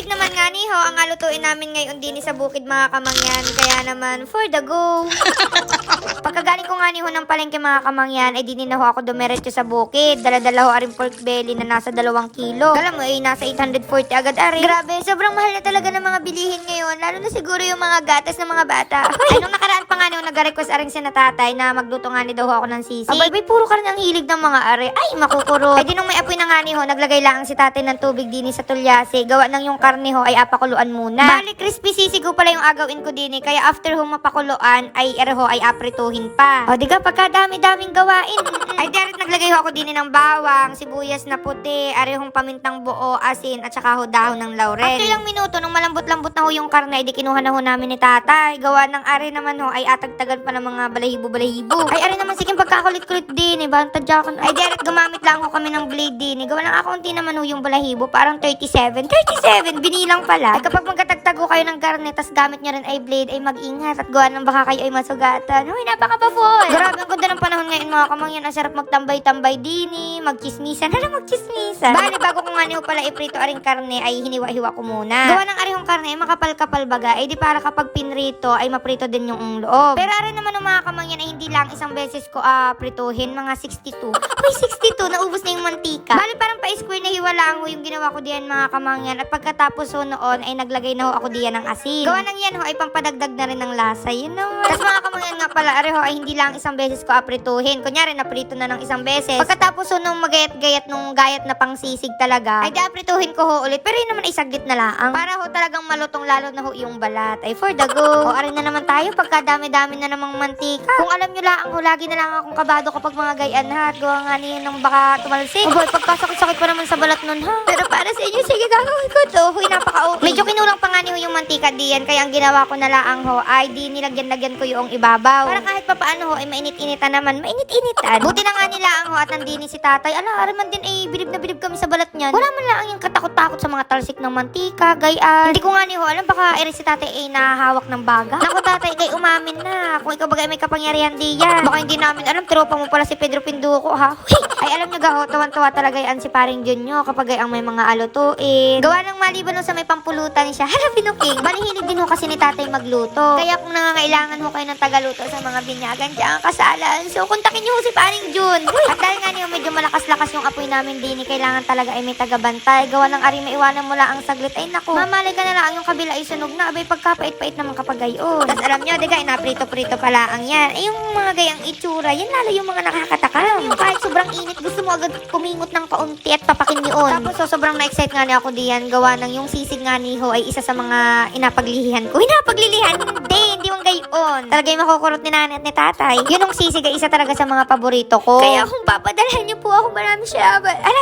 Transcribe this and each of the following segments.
Sisig naman nga ni ho, ang alutuin namin ngayon din sa bukid mga kamangyan. Kaya naman, for the go. Pagkagaling ko nga ni ho ng palengke mga kamangyan, ay dinin na ho ako dumiretso sa bukid. Dala-dala ho aring pork belly na nasa dalawang kilo. Alam mo, ay nasa 840 agad ari. Grabe, sobrang mahal na talaga ng mga bilihin ngayon. Lalo na siguro yung mga gatas ng mga bata. ay, nung nakaraan nga ni ho, nag-request aring si natatay na magluto nga ni daw ako ng sisig. Abay, bay, puro ka rin ang hilig ng mga are. Ay, makukuro. Ay, di nung may apoy na nga ni ho, naglagay lang si tatay ng tubig din sa tulyase. Gawa ng yung karne ho ay apakuluan muna. Bali, crispy sisig ho pala yung agawin ko din eh. Kaya after ho mapakuluan, ay ere ho ay aprituhin pa. O, di ka, pagkadami-daming gawain. ay, direct naglagay ho ako din ng bawang, sibuyas na puti, are hong pamintang buo, asin, at saka ho dahon ng laurel. After ilang minuto, nung malambot-lambot na ho yung karne, ay di kinuha na ho namin ni tatay. Gawa ng are naman ho, ay atagtagan pa ng mga balahibo-balahibo. Ay, are naman sige pagkakulit-kulit din eh. Bantadyakan. Ay, direct gumamit lang ho kami ng blade din eh. Gawa ng akaunti naman ho yung balahibo, parang 37. 37! Binilang pala. Ay, kapag magkatagtago kayo ng karne, tas gamit nyo rin ay blade, ay mag-ingat at gawa ng baka kayo ay masugatan. Uy, napaka-baboy! Grabe, ang ganda ng panahon ngayon mga kamangyan. Ang sarap magtambay-tambay din eh. Magchismisan. Hala, magchismisan. Bali, bago ko nga niyo pala iprito aring karne, ay hiniwa-hiwa ko muna. Gawa ng arihong karne, makapal-kapal baga. Ay di para kapag pinrito, ay maprito din yung loob. Pero arin naman ng mga kamangyan ay hindi lang isang beses ko ah, prituhin, mga 62. Uy, 62, naubos na yung mantika. Bali, parang pa-square na hiwa lang ho yung ginawa ko diyan mga kamangyan. At pagkatapos ho noon, ay naglagay na ho ako diyan ng asin. Gawa ng yan ho, ay pampadagdag na rin ng lasa. Yun naman. Tapos mga kamangyan nga pala, areho ay hindi lang isang beses ko aprituhin. Kunyari, naprito na ng isang beses. Pagkatapos ho nung magayat-gayat nung gayat na pangsisig talaga, ay aprituhin ko ho ulit. Pero yun naman ay saglit na laang. Para ho talagang malutong lalo na ho yung balat. Ay for the go. O na naman tayo pagkadami-dami na namang mantika. Kung alam nyo lang lagi na lang akong kabado kapag mga gayan ha. At gawa nga niyo nung baka tumalsik. O boy, pagkasakit-sakit pa naman sa balat nun ha. Pero para sa inyo, sige gagawin ko to. Huy, napaka-okay. Medyo kinulang pa nga niyo yung mantika diyan. Kaya ang ginawa ko na lang ho, ay di nilagyan-lagyan ko yung ibabaw. Para kahit pa paano ho, ay mainit-initan naman. Mainit-initan. Buti na nga nila ang ho at nandini si tatay. Ala, araman din ay bilib na bilib kami sa balat niyan. Wala man lang yung katakot-takot sa mga talsik ng mantika, gayaan. Hindi ko nga ni ho, alam baka eri si tatay ay nahahawak ng baga. Naku tatay, kay umamin na. Kung ikaw bagay may kapangyarihan diyan. Baka hindi namin alam, tropa mo pala si Pedro Pinduko ha. Ay alam niyo ga ho, tawan-tawa talaga yan si paring Junyo kapag ay ang may mga alutuin. Gawa ng maliban ho sa may pampulutan siya. Hala, binuking. Bali hilig din ho kasi ni tatay magluto. Kaya kung nangangailangan ho kayo ng tagaluto sa mga binyagan diyan kasalan, so kontakin niyo ho si paring Jun. At dahil nga niyo medyo malakas-lakas yung apoy namin din, kailangan talaga ay may tagabantay. Gawa ng ari maiwanan mo lang ang saglit. Ay naku, mamalay ka na lang yung kabila ay sunog na. Abay pagkapait-pait naman kapag gayon. Tapos alam niyo, diga, inaprito-prito pala ang yan. Ay yung mga gayang itsura, yan lalo yung mga nakakatakam. Kahit sobrang init, gusto mo agad kumingot ng kaunti at papakin yun. Tapos so, sobrang na-excite nga niya ako diyan. Gawa ng yung sisig nga ni Ho ay isa sa mga inapaglilihan ko. Inapaglilihan? Hindi, hindi yung gayon. Talaga yung makukurot ni nanay at ni tatay. Yun yung sisig ay isa talaga sa mga paborito ko. Kaya kung papadalhan niyo po ako, marami siya. Ala,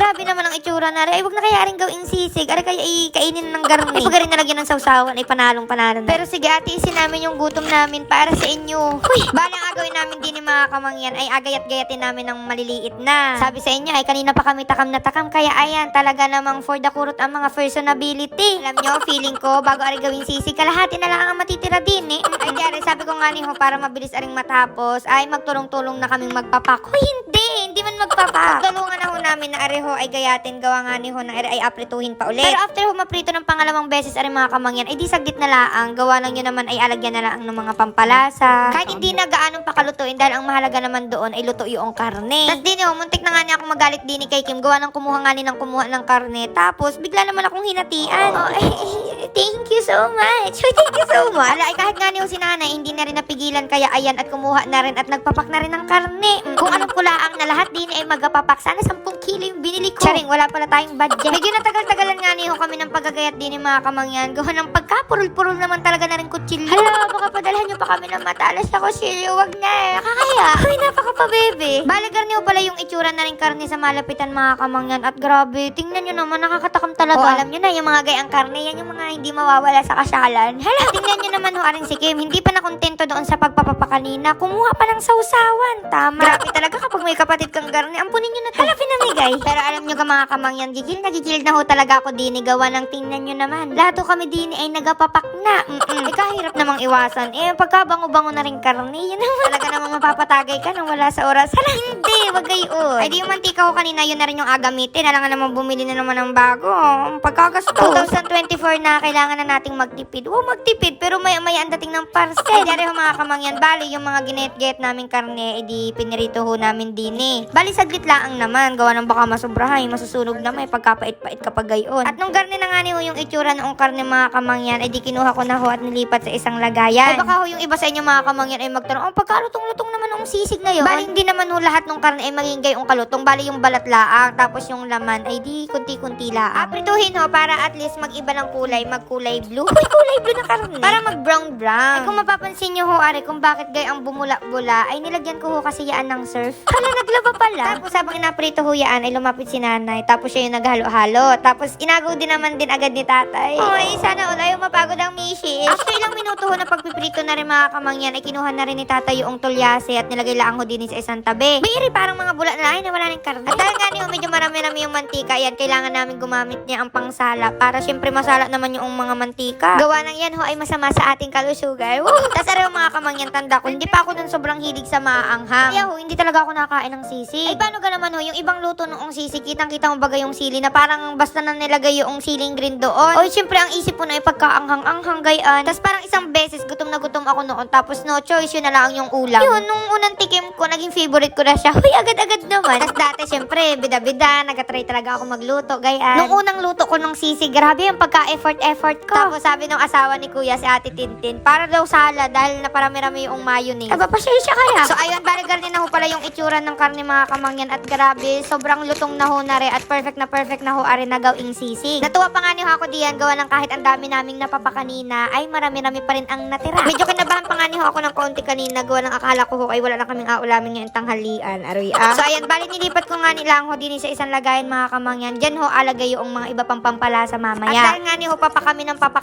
grabe naman ang itsura na rin. Ay, wag na kaya rin gawing sisig. Ay, kaya i kainin ng garni. Ay, pag rin nalagyan ng sausawan, ay panalong panalo na. Pero sige, ate, isin namin yung gutom namin para sa inyo. Uy, balang agawin namin din ni mga kamangyan ay agayat-gayatin namin ng maliliit na. Sabi sa inyo, ay kanina pa kami takam na takam. Kaya ayan, talaga namang for the kurot ang mga personability. Alam nyo, feeling ko, bago ari gawing sisig, kalahati na lang ang matitira din eh. Ay, kaya rin, sabi ko nga ni ho, para mabilis aring matapos, ay magtulong-tulong na kaming magpapak. Uy, hindi! Magpapak. Tulungan na ho namin na areho ay gayatin, gawa nga ni ho na are ay aprituhin pa ulit. Pero after ho maprito ng pangalawang beses aring mga kamangyan, ay di saglit na laang. Gawa lang yun naman ay alagyan na lang ng mga pampalasa. Kahit hindi na gaanong pakalutuin dahil ang mahalaga naman doon ay luto yung karne. Tapos din ho, muntik na nga niya akong magalit din ni kay Kim. Gawa ng kumuha nga ni ng kumuha ng karne. Tapos bigla naman akong hinatian. Oh, ay, thank you so much. Thank you so much. Ala, ay kahit nga ni ho si nanay, hindi na rin napigilan kaya ayan at kumuha na rin at nagpapak na rin ng karne. Mm, Kung ko laang na lahat din ay magapapak. Sana 10 kilo yung binili ko. Charing, wala pala tayong budget. Medyo natagal-tagalan nga ni ho kami ng pagagayat din ni mga kamangyan. Gawa ng pagkapurul-purul naman talaga na rin kutsilyo. Hala, baka padalhan nyo pa kami ng matalas na kutsilyo. Wag na eh. Kakaya. Ay, napaka pa, bebe. Balagar niyo pala yung itsura na rin karne sa malapitan mga kamangyan. At grabe, tingnan nyo naman, nakakatakam talaga. O, alam nyo na, yung mga gayang karne, yan yung mga hindi mawawala sa kasalan. Hala, tingnan nyo naman ho, aring si Kim. Hindi pa nakontento doon sa pagpapapakanina. Kumuha pa ng sausawan. Tama. Grabe talaga kapag may kapatid kang garne. Ampunin nyo na to. Hala, pinamig. Huy, guys. Pero alam nyo ka mga kamangyan, gigil na gigil na ho talaga ako din. Gawa ng tingnan nyo naman. Lahat ho kami din ay nagapapak na. Mm-mm. Eh, kahirap namang iwasan. Eh, pagkabango-bango na rin karne, yun naman. Talaga namang mapapatagay ka nang wala sa oras. Hala, hindi. Wag gayon. Ay, di yung mantika ko kanina, yun na rin yung agamitin. Alangan naman bumili na naman ng bago. Ang Pagkagasto. 2024 na, kailangan na nating magtipid. Oo, magtipid. Pero may may ang dating ng parcel. Diyari ho mga kamangyan, bali yung mga ginet-get namin karne, edi pinirito ho namin din eh. Bali saglit lang naman, gawa ng baka masubrahay, masusunog na may pagkapait-pait kapag gayon. At nung garne na nga ni ho yung itsura noong karne mga kamangyan, edi kinuha ko na ho at nilipat sa isang lagayan. Ay baka ho yung iba sa inyo mga kamangyan ay magtanong, oh pagkalutong-lutong naman ng sisig na yun. Bali hindi naman ho lahat ng karne ay maging gayong kalutong, bali yung balat laang, tapos yung laman ay di kunti-kunti laang. Ah, prituhin ho para at least mag-iba ng kulay, magkulay blue. Uy, kulay blue na karne. Para mag-brown brown. Ay kung mapapansin nyo ho, are, kung bakit gayang bumula-bula, ay nilagyan ko ho kasi yaan ng surf. Hala, naglaba pala. Tapos habang inaprito ho yaan, ay lumapit si nanay. Tapos siya yung naghalo-halo. Tapos inagaw din naman din agad ni tatay. Uy, sana ulay mapagod ang misis. After ilang minuto ho na pagpiprito na rin mga kamangyan, ay kinuha na rin ni tatay yung tulyase at nilagay lang ho din sa isang tabi. May iri parang mga bula na ay nawala ng karne. At dahil nga niyo medyo marami-rami yung mantika, yan kailangan namin gumamit niya ang pangsala para syempre masala naman yung mga mantika. Gawa ng yan ho ay masama sa ating kalusugan. Woo! Tapos mga kamangyan tanda ko, hindi pa ako nun sobrang hilig sa maanghang. Kaya ho, hindi talaga ako nakain ng sisig. Ay paano ka naman ho, yung ibang luto noong sisig, kitang-kita mo bagay yung sili na parang basta na nilagay yung siling green doon. O syempre ang isip ko na ay pagkaanghang-anghang gayan. Tapos parang isang beses gutom na gutom ako noon. Tapos no choice, yun na lang yung ulam. Yun, nung unang tikim ko, naging favorite ko na siya. Huy, agad-agad naman. Tapos dati, syempre, bida-bida, nagatry talaga ako magluto, gayan. Nung unang luto ko nung sisig, grabe yung pagka-effort-effort ko. Tapos sabi ng asawa ni Kuya, si Ate Tintin, para daw sala dahil naparami-rami yung mayonnaise. Aba, pasensya ka na. So ayun, baligar din na ho pala yung itsura ng karne mga kamangyan at grabe, sobrang lutong na ho na re at perfect na perfect na ho are na gawing sisig. Natuwa pa nga ni ho ako diyan, gawa ng kahit ang dami naming napapakanina, ay marami-rami pa rin ang natira. Medyo kinabahan pa nga ni ho ako ng konti kanina, gawa ng akala ko ho ay wala na kaming aulamin ngayong tanghalian. Aroy ah. So ayan, bali nilipat ko nga nila ho din sa isang lagayan mga kamangyan. Diyan ho alagay yung mga iba pang pampalasa mamaya. At dahil nga ni ho papa kami ng papa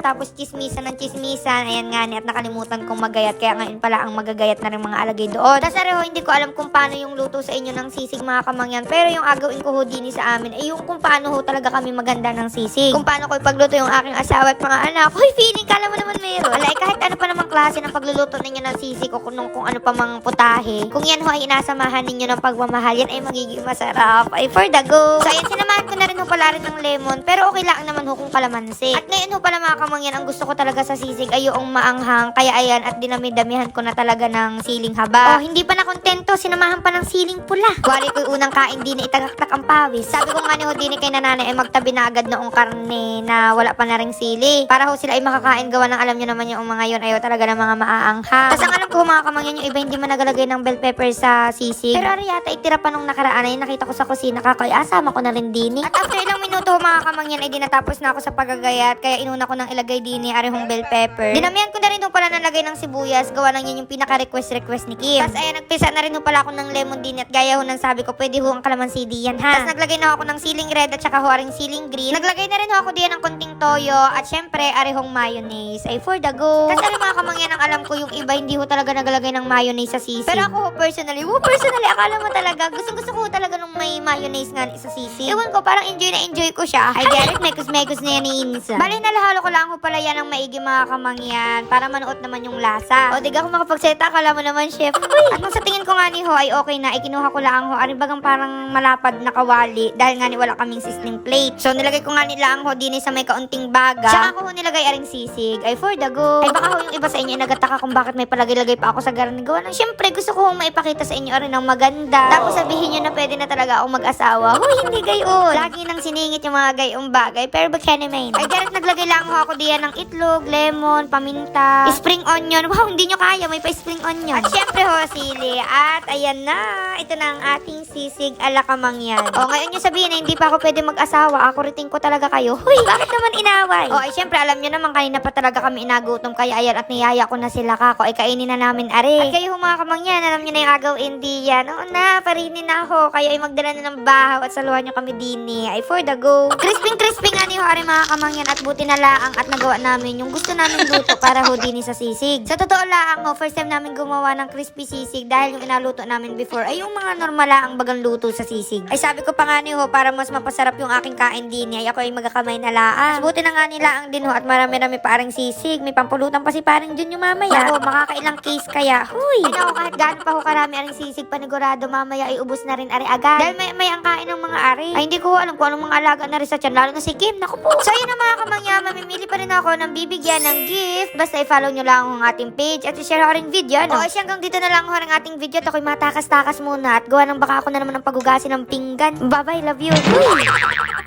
tapos chismisan ng chismisan, ayan nga ni at nakalimutan kong magayat. Kaya ngayon pala ang magagayat na rin mga alagay doon. Tapos areho, hindi ko alam kung paano yung luto sa inyo ng sisig mga kamangyan. Pero yung agawin ko ho din sa amin ay yung kung paano ho talaga kami maganda ng sisig. Kung paano ko ipagluto yung aking asawa at mga anak. Hoy, feeling, kala mo naman meron. Alay, kahit ano pa namang klase ng pagluluto ninyo ng sisig o kung, kung ano pa mang putahe. Kung yan ho ay inasamahan ninyo ng pagmamahal, yan ay magiging masarap. Ay, for the go. So, ayan, sinamahan ko na rin ho pala rin ng lemon. Pero okay lang naman ho kung kalamansi. At ngayon ho pala mga kamangyan, ang gusto ko talaga sa sisig ay yung maanghang. Kaya ayan, at dinami-damihan ko na talaga ng siling haba. Oh, hindi pa na kontento, sinamahan pa ng siling pula. Wali ko unang kain din na itagaktak ang pawis. Sabi ko nga ni ho din kay nanay ay magtabi na agad noong karne na wala pa na ring sili. Para ho sila ay makakain gawa ng alam nyo naman yung mga yun ayaw talaga ng mga maaanghang. Tapos ang alam ko mga kamangyan yung iba hindi man nagalagay ng bell pepper sa sisig. Pero ari yata itira pa nung nakaraan ay nakita ko sa kusina kakoy asama ko na rin din At after ilang minuto mga kamangyan ay dinatapos na ako sa pagagayat kaya inuna ko nang ilagay din ni arihong bell pepper. Dinamihan ko na rin ho pala nalagay ng sibuyas gawa ng yun yung pinaka-request request ni Kim. Tapos ayan nagpisa na rin pala ako ng lemon din at gaya ho ng sabi ko pwede ho ang kalamansi diyan ha. Tapos naglagay na ako ng siling red at saka ho aring siling green. Naglagay na rin ho ako diyan ng konting toyo at syempre arihong mayonnaise ay for the go. Kasi aring mga kamangyan ang alam ko yung iba hindi ho talaga nagalagay ng mayonnaise sa sisig. Pero ako ho personally, ho personally akala mo talaga gustong gusto ko talaga nung may mayonnaise nga sa sisig. Ewan ko parang enjoy na enjoy ko siya. I get it, mekos-mekos na yan ni Insa. Bali nalahalo ko lang ho pala yan ng maigi mga kamangyan para manuot naman yung lasa. O diga kung makapagseta, akala mo naman chef. Uy! At nung sa tingin ko nga ni ho ay okay na, ikinuha ko lang ho. Ari bagang parang malapad na kawali dahil nga ni wala kaming sizzling plate. So nilagay ko nga nila ang ho din sa may kaunting baga. Tsaka ko ho nilagay aring sisig. Ay for the go. Ay baka ho yung iba sa inyo ay nagataka kung bakit may palagay-lagay pa ako sa garni. Gawa ng syempre gusto ko hong maipakita sa inyo rin ng maganda. Tapos sabihin nyo na pwede na talaga akong mag-asawa. Huy, hindi gayon. Lagi nang siningit yung mga gayong bagay. Pero bakit main? Ay direct naglagay lang ako diyan ng itlog, lemon, paminta, spring onion. Wow, hindi nyo kaya. May pa spring onion. At syempre ho, sili. At ayan na. Ito na ang ating sisig ala kamangyan. O, ngayon nyo sabihin na hindi pa ako pwede mag-asawa. Ako riting ko talaga kayo. Huy, bakit naman inaway? O, ay syempre alam nyo naman kanina pa talaga kami inagutom. Kaya ayan at niyaya ko na sila kako. Ay kainin na namin are. At kayo mga kamangyan, alam nyo na yung agaw hindi yan. Oo na, parinin na ako. Kayo ay magdala na ng bahaw at saluhan nyo kami din din ni ay for the go. Crisping crisping nga ni ho ari mga kamangyan at buti na laang at nagawa namin yung gusto namin luto para ho din sa sisig. Sa totoo laang ho, first time namin gumawa ng crispy sisig dahil yung inaluto namin before ay yung mga normal laang bagang luto sa sisig. Ay sabi ko pa nga ni ho, para mas mapasarap yung aking kain din ay ako ay magakamay na laang. Mas buti na nga nila ang din ho at marami-rami parang sisig. May pampulutan pa si parang dyan yung mamaya. Ako, makakailang case kaya. Huy! Ano, kahit gaano pa ho karami aring sisig, panigurado mamaya ay ubos na rin ari agad. Dahil may, may ang kain ng mga ari. Ay hindi ko alam kung anong mga alaga na rin sa tiyan, lalo na si Kim. Naku po. So yun na mga kamangya, mamimili pa rin ako ng bibigyan ng gift. Basta i-follow nyo lang ang ating page at i-share ko rin video. No? O, siya hanggang dito na lang ho ang ating video. At ako'y matakas-takas muna at gawa ng baka ako na naman ng pagugasin ng pinggan. Bye-bye, love you. Huy!